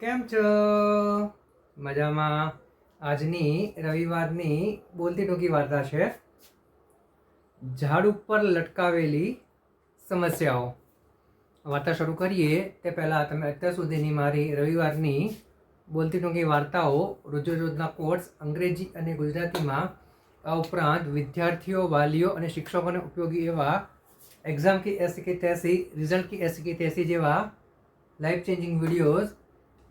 કેમ છો? મજામાં. આજની રવિવારની બોલતી ટૂંકી વાર્તા છે. ઝાડ ઉપર લટકાવેલી સમસ્યાઓ. વાર્તા શરૂ કરીએ તે પહેલાં તમે અત્યાર સુધીની મારી રવિવારની બોલતી ટૂંકી વાર્તાઓ રોજોરોજના કોર્સ અંગ્રેજી અને ગુજરાતીમાં. આ ઉપરાંત વિદ્યાર્થીઓ, વાલીઓ અને શિક્ષકોને ઉપયોગી એવા એક્ઝામ કી એસી કે તેસી રિઝલ્ટ કી એસી કે તેસી જેવા લાઈફ ચેન્જિંગ વિડીયોઝ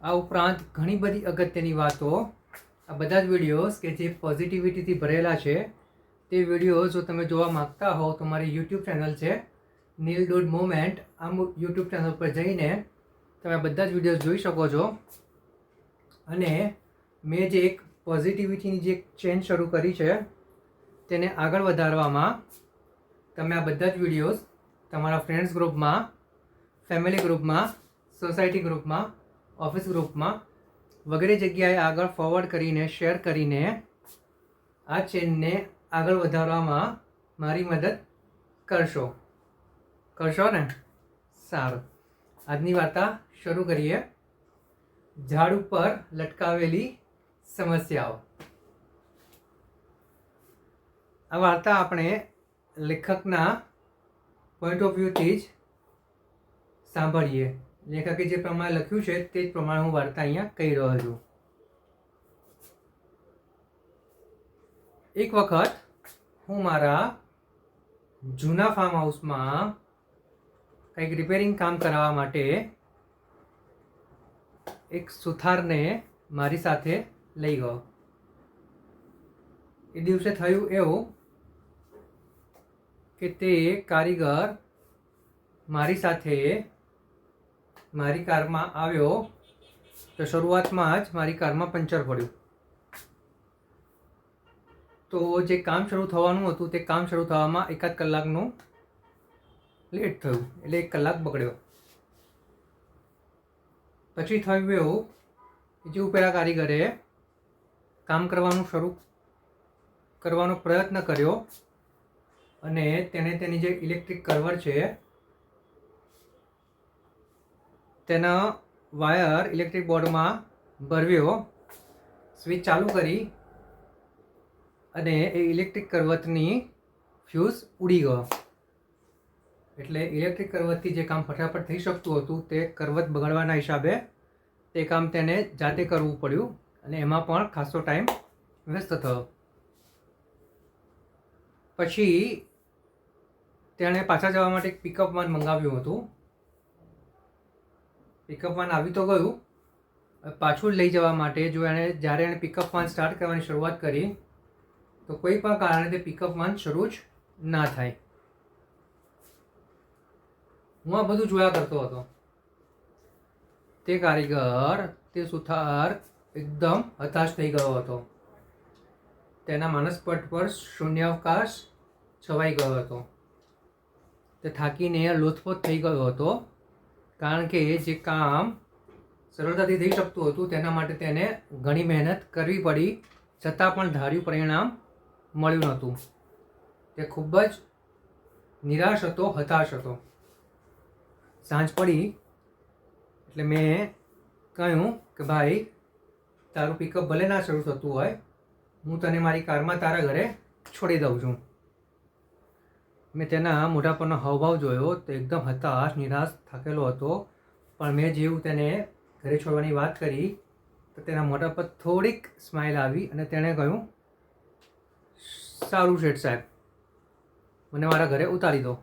આ ઉપરાંત ઘણી બધી અગત્યની વાતો. આ બધા જ વિડીયોઝ કે જે પોઝિટિવિટીથી ભરેલા છે, તે વીડિયો જો તમે જોવા માંગતા હો તો મારી યુટ્યુબ ચેનલ છે, નીલ ડોટ મોમેન્ટ. આ યુટ્યુબ ચેનલ પર જઈને તમે બધા જ વિડીયોઝ જોઈ શકો છો. અને મેં જે એક પોઝિટિવિટીની જે ચેન શરૂ કરી છે, તેને આગળ વધારવામાં તમે આ બધા જ વિડીયોઝ તમારા ફ્રેન્ડ્સ ગ્રુપમાં, ફેમિલી ગ્રુપમાં, સોસાયટી ગ્રુપમાં ઓફિસ ગ્રુપમાં વગેરે જગ્યાએ આગળ ફોરવર્ડ કરીને શેર કરીને આ ચેનને આગળ વધારવામાં મારી મદદ કરશો. કરશો ને? સારું. આજની વાર્તા શરૂ કરીએ. ઝાડ ઉપર લટકાવેલી સમસ્યાઓ. આ વાર્તા આપણે લેખકના પોઈન્ટ ઓફ વ્યૂથી જ સાંભળીએ. લેખકે જે પ્રમાણે લખ્યું છે, તે જ પ્રમાણે હું વાર્તા અહીંયા કહી રહ્યો છું. એક વખત હું મારા જૂના ફાર્મ હાઉસમાં કંઈક રિપેરિંગ કામ કરાવવા માટે એક સુથારને મારી સાથે લઈ ગયો. એ દિવસે થયું એવું કે તે કારીગર મારી સાથે મારી કારમાં આવ્યો, તો શરૂઆતમાં જ મારી કારમાં પંચર પડ્યું. તો જે કામ શરૂ થવાનું હતું, તે કામ શરૂ થવામાં એકાદ કલાકનું લેટ થયું, એટલે એક કલાક બગડ્યો. પછી થયું એવું બીજી ઉપેરા કારીગરે કામ કરવાનું શરૂ કરવાનો પ્રયત્ન કર્યો અને તેણે તેની જે ઇલેક્ટ્રિક કરવર છે તેના વાયર ઇલેક્ટ્રિક બોર્ડમાં ભરવ્યો, સ્વિચ ચાલુ કરી અને એ ઇલેક્ટ્રિક કરવતની ફ્યુઝ ઉડી ગયો. એટલે ઇલેક્ટ્રિક કરવતથી જે કામ ફટાફટ થઈ શકતું હતું, તે કરવત બગાડવાના હિસાબે તે કામ તેને જાતે કરવું પડ્યું અને એમાં પણ ખાસો ટાઈમ વ્યસ્ત થયો. પછી તેણે પાછા જવા માટે એક પિકઅપ વાન મંગાવ્યું હતું. પિકઅપ વાન આવી તો ગયું. પાછું લઈ જવા માટે, જો એણે જ્યારે એણે પિકઅપ વાન સ્ટાર્ટ કરવાની શરૂઆત કરી, તો કોઈ પણ કારણે તે પિકઅપ વાન શરૂ જ ના થાય. હું આ બધું જોયા કરતો હતો. તે કારીગર, તે સુથાર એકદમ હતાશ થઈ ગયો હતો. તેના માનસપટ પર શૂન્યાવકાશ છવાઈ ગયો હતો. તે થાકીને લોથપોથ થઈ ગયો હતો. કારણ કે જે કામ સરળતાથી થઈ શકતું હતું, તેના માટે તેને ઘણી મહેનત કરવી પડી. છતાં પણ ધાર્યું પરિણામ મળ્યું નહોતું. તે ખૂબ જ નિરાશ હતો, હતાશ હતો. સાંજ પડી એટલે મેં કહ્યું કે, ભાઈ, તારું પિકઅપ ભલે ના શરૂ થતું હોય, હું તને મારી કારમાં તારા ઘરે છોડી દઉં છું. મેં તેના મોઢા પરનો હાવભાવ જોયો તો એકદમ હતાશ, નિરાશ થાકેલો હતો. પણ મેં જેવું તેને ઘરે છોડવાની વાત કરી તો તેના મોઢા પર થોડીક સ્માઇલ આવી અને તેણે કહ્યું, સારું શેઠ સાહેબ, મને મારા ઘરે ઉતારી દો.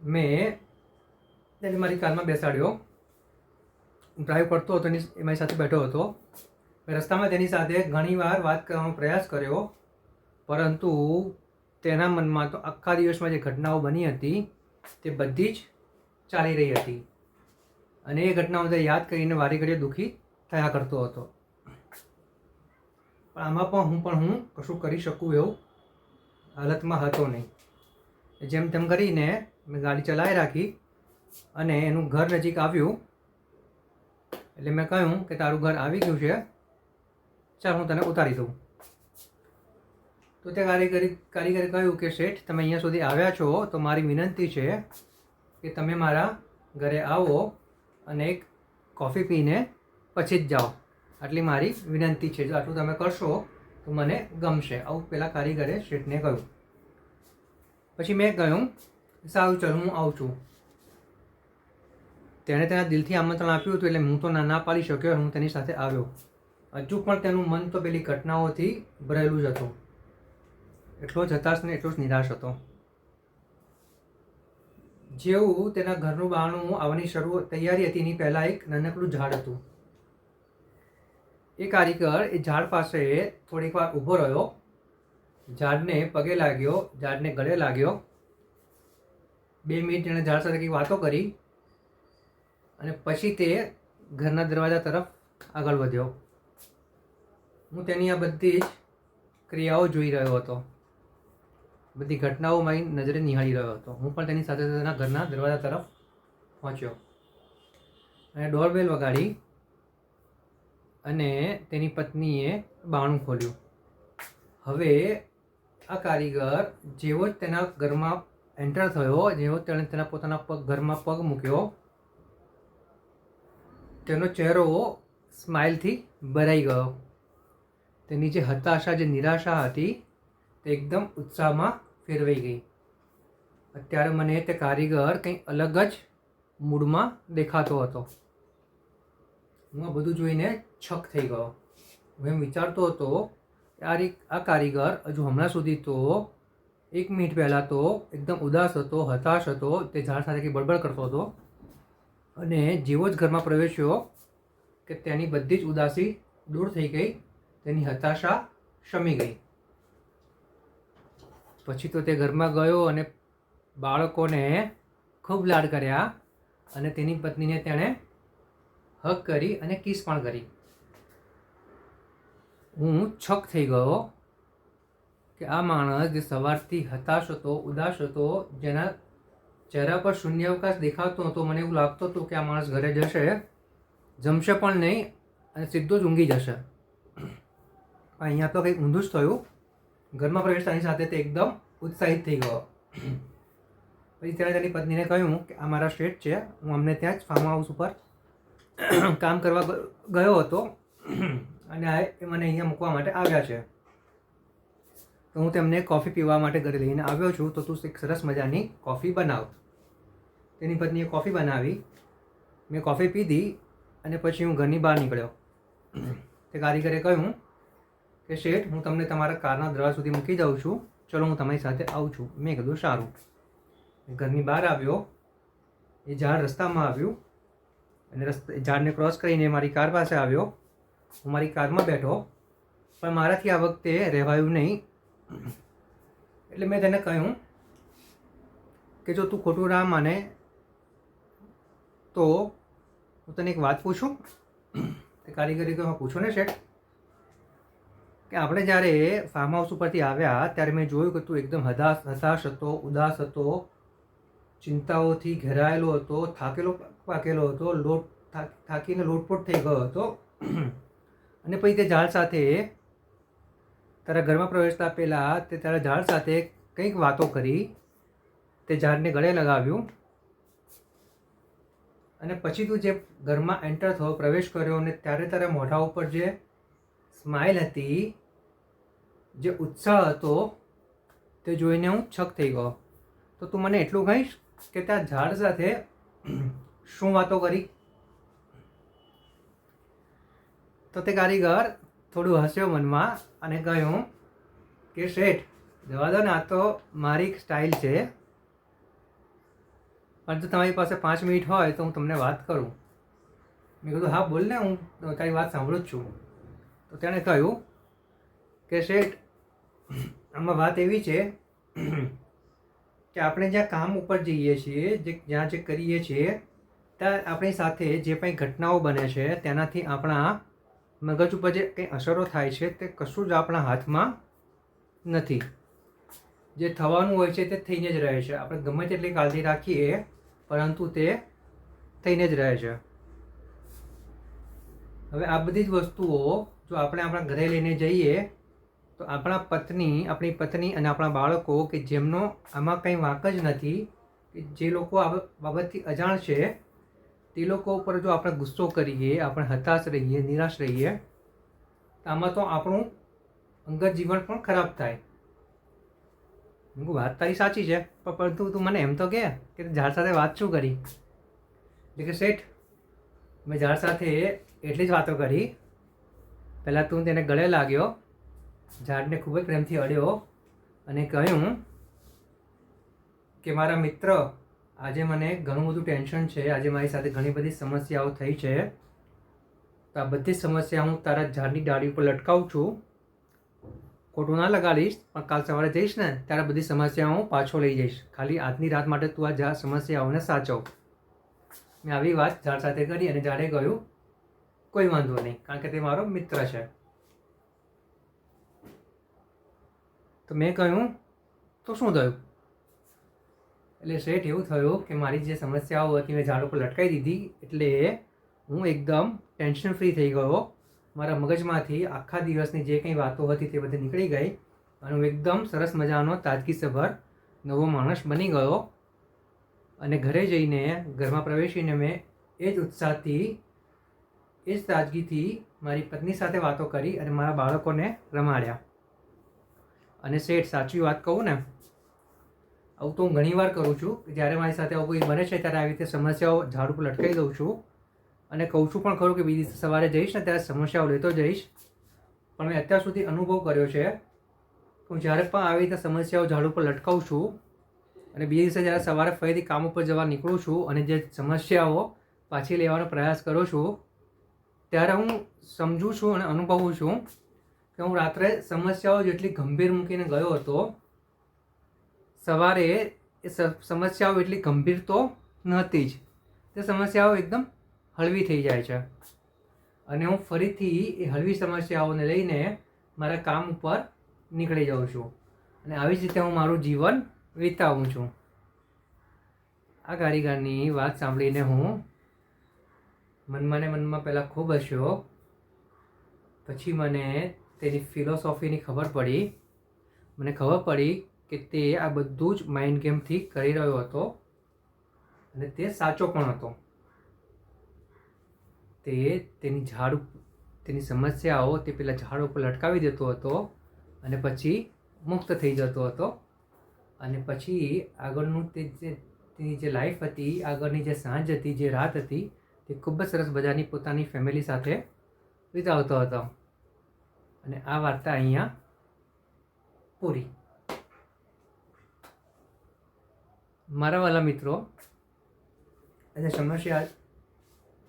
મેં તેને મારી કારમાં બેસાડ્યો. ડ્રાઈવ કરતો હતો એની એ મારી સાથે બેઠો હતો. રસ્તામાં તેની સાથે ઘણીવાર વાત કરવાનો પ્રયાસ કર્યો, પરંતુ તેના મનમાં તો આખા દિવસમાં જે ઘટનાઓ બની હતી, તે બધી જ ચાલી રહી હતી. અને એ ઘટનાઓ તે યાદ કરીને વારી ઘડીએ દુઃખી થયા કરતો હતો. પણ આમાં પણ હું પણ હું કશું કરી શકું એવું હાલતમાં હતો નહીં. જેમ તેમ કરીને મેં ગાડી ચલાવી રાખી અને એનું ઘર નજીક આવ્યું. એટલે મેં કહ્યું કે તારું ઘર આવી ગયું છે. ચાલ હું તને ઉતારી દઉં. તો તે કારીગરી કારીગરે કહ્યું કે, શેઠ, તમે અહીંયા સુધી આવ્યા છો, તો મારી વિનંતી છે કે તમે મારા ઘરે આવો અને એક કોફી પીને પછી જ જાઓ. આટલી મારી વિનંતી છે. જો આટલું તમે કરશો, તો મને ગમશે. આવું પેલા કારીગરે શેઠને કહ્યું. પછી મેં કહ્યું, સારું, ચાલ, હું આવું છું. તેણે તેના દિલથી આમંત્રણ આપ્યું હતું, એટલે હું તો ના ના પાડી શક્યો હું તેની સાથે આવ્યો. હજુ પણ તેનું મન તો પેલી ઘટનાઓથી ભરેલું જ હતું. એટલો જ હતાશ ને એટલો જ નિરાશ હતો. જેવું તેના ઘરનું બારણું આવવાની શરૂ તૈયારી હતી એની પહેલાં એક નાનકડું ઝાડ હતું. એ કારીગર એ ઝાડ પાસે થોડીક વાર ઊભો રહ્યો. ઝાડને પગે લાગ્યો, ઝાડને ગળે લાગ્યો. બે મિનિટ એણે ઝાડ સાથે કંઈક વાતો કરી અને પછી તે ઘરના દરવાજા તરફ આગળ વધ્યો. હું તેની આ બધી જ ક્રિયાઓ જોઈ રહ્યો હતો. બધી ઘટનાઓ મારી નજરે નિહાળી રહ્યો હતો. હું પણ તેની સાથે તેના ઘરના દરવાજા તરફ પહોંચ્યો. અને ડોરબેલ વગાડી અને તેની પત્નીએ બાણું ખોલ્યું. હવે આ કારીગર જેવો જ તેના ઘરમાં એન્ટર થયો, જેવો તેણે તેના પોતાના પગ, ઘરમાં પગ મૂક્યો, તેનો ચહેરો સ્માઇલથી ભરાઈ ગયો. તેની જે હતાશા, જે નિરાશા હતી તે એકદમ ઉત્સાહમાં ફેરવાઈ ગઈ. અત્યારે મને તે કારીગર કંઈ અલગ જ મૂડમાં દેખાતો હતો. હું આ બધું જોઈને છક થઈ ગયો. હું એમ વિચારતો હતો કે આ કારીગર હજુ હમણાં સુધી તો એક મિનિટ પહેલાં તો એકદમ ઉદાસ હતો, હતાશ હતો, તે ઝાડ સાથે કંઈ બળબડ કરતો હતો. અને જેવો જ ઘરમાં પ્રવેશ્યો કે તેની બધી જ ઉદાસી દૂર થઈ ગઈ, તેની હતાશા શમી ગઈ. પછી તો તે ઘરમાં ગયો અને બાળકોને ખૂબ લાડ કર્યા અને તેની પત્નીને તેણે હક કરી અને કિસ પણ કરી. હું છક થઈ ગયો કે આ માણસ જે સવારથી હતાશ હતો, ઉદાસ હતો, જેના ચહેરા પર શૂન્યાવકાશ દેખાતો હતો, મને એવું લાગતું હતું કે આ માણસ ઘરે જશે, જમશે પણ નહીં અને સીધો જ ઊંઘી જશે. અહીંયા તો કંઈક ઊંધું જ થયું. ઘરમાં પ્રવેશતાની સાથે તે એકદમ ઉત્સાહિત થઈ ગયો. પછી તેણે તેની પત્નીને કહ્યું કે આ મારા શેઠ છે, હું અમને ત્યાં જ ફાર્મ હાઉસ ઉપર કામ કરવા ગયો હતો અને આ એ મને અહીંયા મૂકવા માટે આવ્યા છે. તો હું તેમને કોફી પીવા માટે ઘરે લઈને આવ્યો છું, તો તું એક સરસ મજાની કોફી બનાવ. તેની પત્નીએ કોફી બનાવી. મેં કોફી પીધી અને પછી હું ઘરની બહાર નીકળ્યો. તે કારીગરે કહ્યું કે શેઠ, હું તમને તમારા કારના દરવાજા સુધી મૂકી જાઉં છું. ચલો, હું તમારી સાથે આવું છું. મેં કીધું, સારું. ઘરની બહાર આવ્યો. એ ઝાડ રસ્તામાં આવ્યું. અને રસ્તા ઝાડને ક્રોસ કરીને મારી કાર પાસે આવ્યો. હું મારી કારમાં બેઠો. પણ મારાથી આ વખતે રહેવાયું નહીં. એટલે મેં તેને કહ્યું કે જો તું ખોટું ના માને, તો હું તને એક વાત પૂછું? તે કારીગરી હું, પૂછો ને શેઠ. કે આપણે જ્યારે ફાર્મ હાઉસ ઉપરથી આવ્યા, ત્યારે મેં જોયું કે તું એકદમ હદાસ હતાશ હતો, ઉદાસ હતો, ચિંતાઓથી ઘેરાયેલો હતો, થાકેલો, પાકેલો હતો, લોટ થાકીને લોટપોટ થઈ ગયો હતો. અને પછી તે ઝાડ સાથે, તારા ઘરમાં પ્રવેશતા પહેલાં તે તારા ઝાડ સાથે કંઈક વાતો કરી, તે ઝાડને ગળે લગાવ્યું. અને પછી તું જે ઘરમાં એન્ટર થયો, પ્રવેશ કર્યો, અને ત્યારે તારા મોઢા ઉપર જે સ્માઇલ હતી જે ઉત્સાહ હતો, તે જોઈને હું છક થઈ ગયો. તો તું મને એટલું કહીશ કે ત્યાં ઝાડ સાથે શું વાતો કરી? તો તે કારીગર થોડું હસ્યો મનમાં અને કહ્યું કે, શેઠ, જવા દો ને, આ તો મારી સ્ટાઇલ છે. પણ જો તમારી પાસે પાંચ મિનિટ હોય તો હું તમને વાત કરું. મેં કીધું, હા, બોલ ને, હું તારી વાત સાંભળું જ છું. તો તેણે કહ્યું કે, શેઠ આમાં વાત એવી છે કે આપણે જ્યાં કામ ઉપર જઈએ છીએ, જે જ્યાં જે કરીએ છીએ, ત્યાં આપણી સાથે જે કંઈ ઘટનાઓ બને છે, તેનાથી આપણા મગજ ઉપર જે કંઈ અસરો થાય છે, તે કશું જ આપણા હાથમાં નથી. જે થવાનું હોય છે તે થઈને જ રહે છે. આપણે ગમે તેટલી કાળજી રાખીએ, પરંતુ તે થઈને જ રહે છે. હવે આ બધી જ વસ્તુઓ જો આપણે આપણા ઘરે લઈને જઈએ આપણા પત્ની, આપણી પત્ની અને આપણા બાળકો કે જેમનો આમાં કંઈ વાંક જ નથી, કે જે લોકો આ બાબતથી અજાણ છે, તે લોકો ઉપર જો આપણે ગુસ્સો કરીએ, આપણે હતાશ રહીએ, નિરાશ રહીએ, તો આમાં તો આપણું અંગત જીવન પણ ખરાબ થાય. વાત તારી સાચી છે, પણ પરંતુ તું મને એમ તો કે તે ઝાડ સાથે વાત શું કરી? એટલે કે શેઠ, મેં ઝાડ સાથે એટલી જ વાતો કરી. પહેલાં તું તેને ગળે લાગ્યો ઝાડને ખૂબ જ પ્રેમથી અડ્યો અને કહ્યું કે મારા મિત્ર, આજે મને ઘણું બધું ટેન્શન છે, આજે મારી સાથે ઘણી બધી સમસ્યાઓ થઈ છે. તો આ બધી સમસ્યા હું તારા ઝાડની ડાળી ઉપર લટકાવું છું. ખોટું ના લગાડીશ, પણ કાલ સવારે જઈશ ને ત્યારે બધી સમસ્યાઓ હું પાછો લઈ જઈશ. ખાલી આજની રાત માટે તું આ સમસ્યાઓને સાચવ. મેં આવી વાત ઝાડ સાથે કરી અને ઝાડે કહ્યું, કોઈ વાંધો નહીં, કારણ કે તે મારો મિત્ર છે. તો મેં કહ્યું, તો શું થયું? એટલે શેઠ એવું થયું કે મારી જે સમસ્યાઓ હતી મેં ઝાડ ઉપર લટકાવી દીધી, એટલે હું એકદમ ટેન્શન ફ્રી થઈ ગયો. મારા મગજમાંથી આખા દિવસની જે કંઈ વાતો હતી તે બધી નીકળી ગઈ અને હું એકદમ સરસ મજાનો તાજગીસભર નવો માણસ બની ગયો. અને ઘરે જઈને, ઘરમાં પ્રવેશીને મેં એ જ ઉત્સાહથી, એ જ તાજગીથી મારી પત્ની સાથે વાતો કરી અને મારા બાળકોને રમાડ્યા. અને શેઠ, સાચી વાત કહું ને, આવું તો હું ઘણીવાર કરું છું કે જ્યારે મારી સાથે આવું કોઈ બને છે ત્યારે આવી રીતે સમસ્યાઓ ઝાડ ઉપર લટકાવી દઉં છું. અને કહું છું પણ ખરું કે બીજી સવારે જઈશ ને ત્યારે સમસ્યાઓ લેતો જઈશ. પણ મેં અત્યાર સુધી અનુભવ કર્યો છે હું જ્યારે પણ આવી રીતે સમસ્યાઓ ઝાડ ઉપર લટકાવું છું અને બીજા દિવસે જ્યારે સવારે ફરીથી કામ ઉપર જવા નીકળું છું અને જે સમસ્યાઓ પાછી લેવાનો પ્રયાસ કરું છું, ત્યારે હું સમજું છું અને અનુભવું છું કે હું રાત્રે સમસ્યાઓ જેટલી ગંભીર મૂકીને ગયો હતો, સવારે એ સમસ્યાઓ એટલી ગંભીર તો નહોતી જ. તે સમસ્યાઓ એકદમ હળવી થઈ જાય છે. અને હું ફરીથી એ હળવી સમસ્યાઓને લઈને મારા કામ ઉપર નીકળી જાઉં છું. અને આવી જ રીતે હું મારું જીવન વિતાવું છું. આ કારીગરની વાત સાંભળીને હું મનમાં ને મનમાં પહેલાં ખૂબ હસ્યો. પછી મને તેની ફિલોસોફીની ખબર પડી, મને ખબર પડી કે તે આ બધું જ માઇન્ડ ગેમથી કરી રહ્યો હતો અને તે સાચો પણ હતો. તે તેની ઝાડ તેની સમસ્યાઓ તે પેલા ઝાડ ઉપર લટકાવી દેતો હતો અને પછી મુક્ત થઈ જતો હતો. અને પછી આગળનું તે જે, તેની જે લાઈફ હતી, આગળની જે સાંજ હતી, જે રાત હતી, તે ખૂબ જ સરસ મજાની પોતાની ફેમિલી સાથે વિતાવતો હતો. અને આ વાર્તા અહીંયા પૂરી. મારા વાલા મિત્રો, આજે સમસ્યા,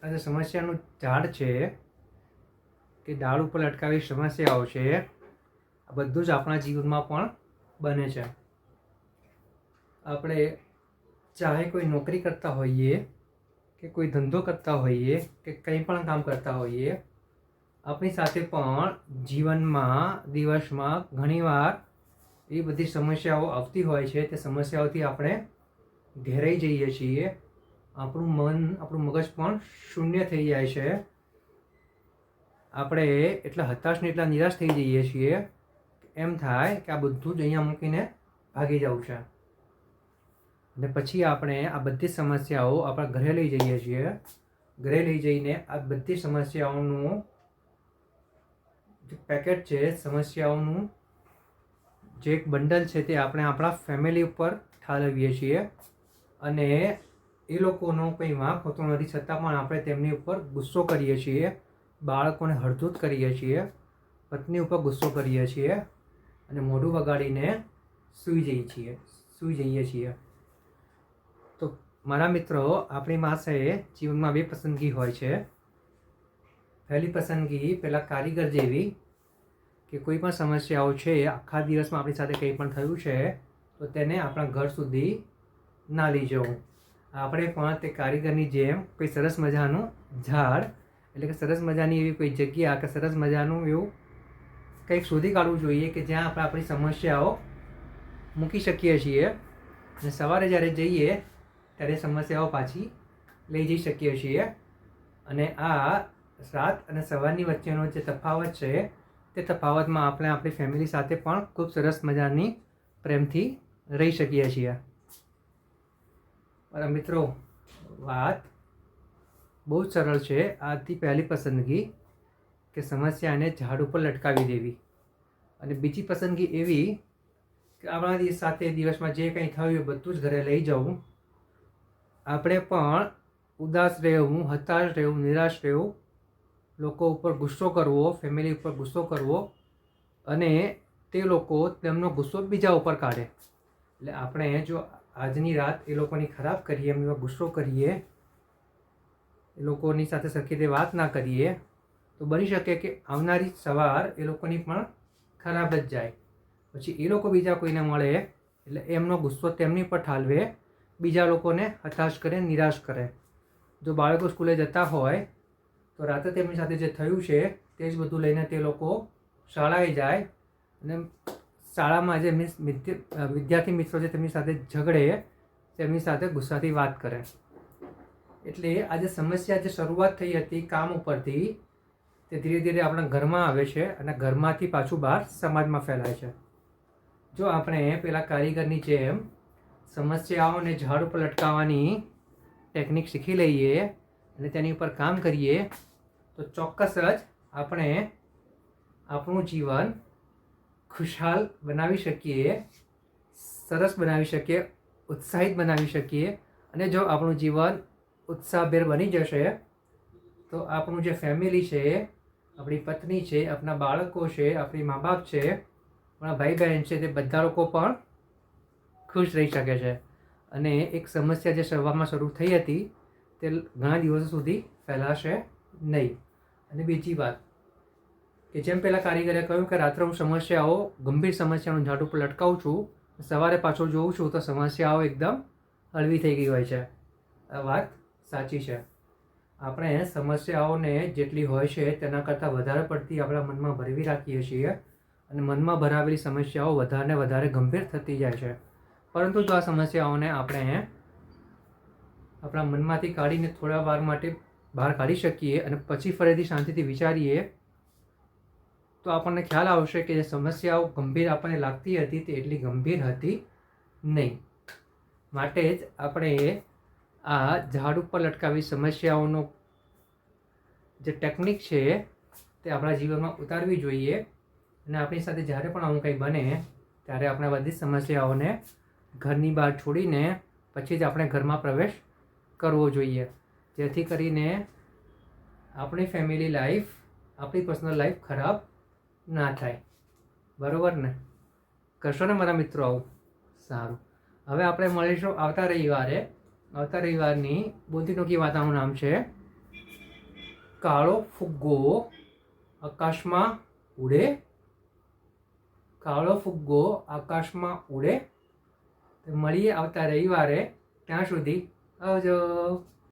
આજે સમસ્યાનું ઝાડ છે કે ડાળ ઉપર લટકાવી સમસ્યાઓ છે, આ બધું જ આપણા જીવનમાં પણ બને છે. આપણે ચાહે કોઈ નોકરી કરતા હોઈએ કે કોઈ ધંધો કરતા હોઈએ કે કંઈ પણ કામ કરતા હોઈએ આપણી સાથે પણ જીવનમાં, દિવસમાં ઘણીવાર એ બધી સમસ્યાઓ આવતી હોય છે. તે સમસ્યાઓથી આપણે ઘેરાઈ જઈએ છીએ. આપણું મન, આપણું મગજ પણ શૂન્ય થઈ જાય છે. આપણે એટલા હતાશ ને એટલા નિરાશ થઈ જઈએ છીએ એમ થાય કે આ બધું જ અહીંયા મૂકીને ભાગી જવું છે. અને પછી આપણે આ બધી સમસ્યાઓ આપણા ઘરે લઈ જઈએ છીએ. ઘરે લઈ જઈને આ બધી સમસ્યાઓનું પેકેટ છે, સમસ્યાઓનું જે એક બંડલ છે તે આપણે આપણા ફેમિલી ઉપર ઠાલવીએ છીએ. અને એ લોકોનો કંઈ વાંક હોતો નથી, છતાં પણ આપણે તેમની ઉપર ગુસ્સો કરીએ છીએ. બાળકોને હળધૂત કરીએ છીએ. પત્ની ઉપર ગુસ્સો કરીએ છીએ. અને મોઢું વગાડીને સૂઈ જઈએ છીએ, સૂઈ જઈએ છીએ. તો મારા મિત્રો, આપણી પાસે જીવનમાં બે પસંદગી હોય છે. પહેલી પસંદગી પહેલાં કારીગર જેવી કે કોઈ પણ સમસ્યાઓ છે આખા દિવસમાં આપણી સાથે કંઈ પણ થયું છે, તો તેને આપણા ઘર સુધી ના લઈ જવું. આપણે પણ તે કારીગરની જેમ કોઈ સરસ મજાનું ઝાડ, એટલે કે સરસ મજાની એવી કોઈ જગ્યા કે સરસ મજાનું એવું કંઈક શોધી કાઢવું જોઈએ કે જ્યાં આપણે આપણી સમસ્યાઓ મૂકી શકીએ છીએ અને સવારે જ્યારે જઈએ ત્યારે સમસ્યાઓ પાછી લઈ જઈ શકીએ છીએ. અને આ રાત અને સવારની વચ્ચેનો જે તફાવત છે, તે તફાવતમાં આપણે આપણી ફેમિલી સાથે પણ ખૂબ સરસ મજાની પ્રેમથી રહી શકીએ છીએ. મારા મિત્રો, વાત બહુ જ સરળ છે. આથી પહેલી પસંદગી કે સમસ્યાને ઝાડ ઉપર લટકાવી દેવી. અને બીજી પસંદગી એવી કે આપણા સાથે દિવસમાં જે કંઈ થયું એ બધું જ ઘરે લઈ જવું. આપણે પણ ઉદાસ રહેવું, હતાશ રહેવું, નિરાશ રહેવું લોકો ઉપર ગુસ્સો કરવો ફેમિલી ઉપર ગુસ્સો કરવો અને તે લોકો તેમનો ગુસ્સો બીજા ઉપર કાઢે. એટલે આપણે જો આજની રાત એ લોકોની ખરાબ કરીએ, એમની ગુસ્સો કરીએ, એ લોકોની સાથે સરખી રીતે વાત ના કરીએ, તો બની શકે કે આવનારી સવાર એ લોકોની પણ ખરાબ જ જાય. પછી એ લોકો બીજા કોઈને મળે, એટલે એમનો ગુસ્સો તેમની પર ઠાલવે, બીજા લોકોને હતાશ કરે, નિરાશ કરે. જો બાળકો સ્કૂલે જતા હોય તો રાતે તેમની સાથે જે થયું છે, તે જ બધું લઈને તે લોકો શાળાએ જાય અને શાળામાં જે મિસ વિદ્યાર્થી મિત્રો છે તેમની સાથે ઝઘડે, તેમની સાથે ગુસ્સાથી વાત કરે. એટલે આ જે સમસ્યા જે શરૂઆત થઈ હતી કામ ઉપરથી, તે ધીરે ધીરે આપણા ઘરમાં આવે છે અને ઘરમાંથી પાછું બહાર સમાજમાં ફેલાય છે. જો આપણે પેલા કારીગરની જેમ સમસ્યાઓને ઝાડ ઉપર લટકાવવાની ટેકનિક શીખી લઈએ અને તેની ઉપર કામ કરીએ, તો ચોક્કસ જ આપણે આપણું જીવન ખુશહાલ બનાવી શકીએ, સરસ બનાવી શકીએ, ઉત્સાહિત બનાવી શકીએ અને જો આપણું જીવન ઉત્સાહભેર બની જશે, તો આપણું જે ફેમિલી છે, આપણી પત્ની છે, આપણા બાળકો છે, આપણી મા બાપ છે, આપણા ભાઈ બહેન છે, તે બધા લોકો પણ ખુશ રહી શકે છે. અને એક સમસ્યા જે શરૂઆતમાં શરૂ થઈ હતી તે ઘણા દિવસો સુધી ફેલાશે નહીં. અને બીજી વાત, કે જેમ પહેલાં કારીગરે કહ્યું કે રાત્રે હું સમસ્યાઓ, ગંભીર સમસ્યાનું ઝાડ ઉપર લટકાવું છું, સવારે પાછો જોઉં છું, તો સમસ્યાઓ એકદમ હળવી થઈ ગઈ હોય છે. આ વાત સાચી છે. આપણે સમસ્યાઓને જેટલી હોય છે તેના કરતાં વધારે પડતી આપણા મનમાં ભરવી રાખીએ છીએ અને મનમાં ભરાવેલી સમસ્યાઓ વધારે વધારે ગંભીર થતી જાય છે. પરંતુ જો આ સમસ્યાઓને આપણે આપણા મનમાંથી કાઢીને થોડા વાર માટે બહાર કાઢી શકીએ અને પછી ફરીથી શાંતિથી વિચારીએ, તો આપણને ખ્યાલ આવશે કે જે સમસ્યાઓ ગંભીર આપણને લાગતી હતી તે એટલી ગંભીર હતી નહીં. માટે જ આપણે આ ઝાડ ઉપર લટકાવી સમસ્યાઓનો જે ટેકનિક છે તે આપણા જીવનમાં ઉતારવી જોઈએ અને આપણી સાથે જ્યારે પણ આવું કંઈ બને, ત્યારે આપણે બધી સમસ્યાઓને ઘરની બહાર છોડીને પછી જ આપણે ઘરમાં પ્રવેશ કરવો જોઈએ. જેથી કરીને આપણી ફેમિલી લાઈફ આપણી પર્સનલ લાઈફ ખરાબ ના થાય. બરાબર ને? કરશો ને મારા મિત્રો આવું? સારું. હવે આપણે મળીશું આવતા રવિવારે. આવતા રવિવારની બોલતી ટોકી વાતાનું નામ છે કાળો ફુગ્ગો આકાશમાં ઉડે. કાળો ફુગ્ગો આકાશમાં ઉડે. મળીએ આવતા રવિવારે. ત્યાં સુધી 然后就